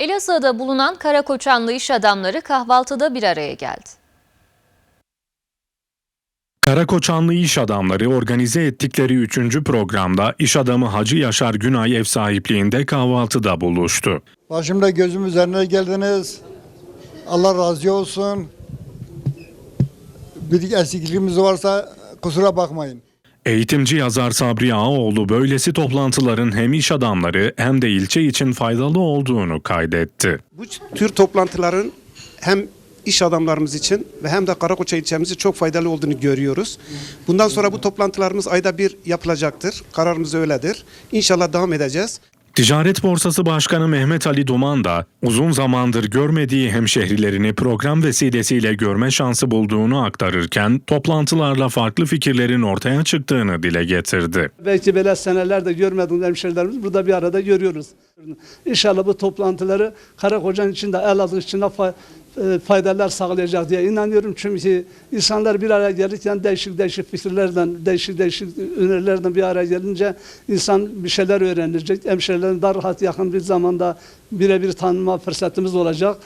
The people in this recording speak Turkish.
Elazığ'da bulunan Karakoçanlı iş adamları kahvaltıda bir araya geldi. Karakoçanlı iş adamları organize ettikleri 3. programda iş adamı Hacı Yaşar Günay ev sahipliğinde kahvaltıda buluştu. Başımda gözüm üzerine geldiniz. Allah razı olsun. Bir eksikliğimiz varsa kusura bakmayın. Eğitimci yazar Sabri Ağaoğlu böylesi toplantıların hem iş adamları hem de ilçe için faydalı olduğunu kaydetti. Bu tür toplantıların hem iş adamlarımız için ve hem de Karakoça ilçemiz için çok faydalı olduğunu görüyoruz. Bundan sonra bu toplantılarımız ayda bir yapılacaktır. Kararımız öyledir. İnşallah devam edeceğiz. Ticaret Borsası Başkanı Mehmet Ali Duman da uzun zamandır görmediği hemşehrilerini program vesilesiyle görme şansı bulduğunu aktarırken toplantılarla farklı fikirlerin ortaya çıktığını dile getirdi. Belki böyle senelerde görmediğimiz hemşerilerimiz burada bir arada görüyoruz. İnşallah bu toplantıları Karakocan için de Elazığ için de faydalar sağlayacak diye inanıyorum. Çünkü insanlar bir araya gelirken değişik değişik fikirlerden, değişik değişik önerilerden bir araya gelince insan bir şeyler öğrenecek. Hemşerilerin daha rahat yakın bir zamanda birebir tanıma fırsatımız olacak.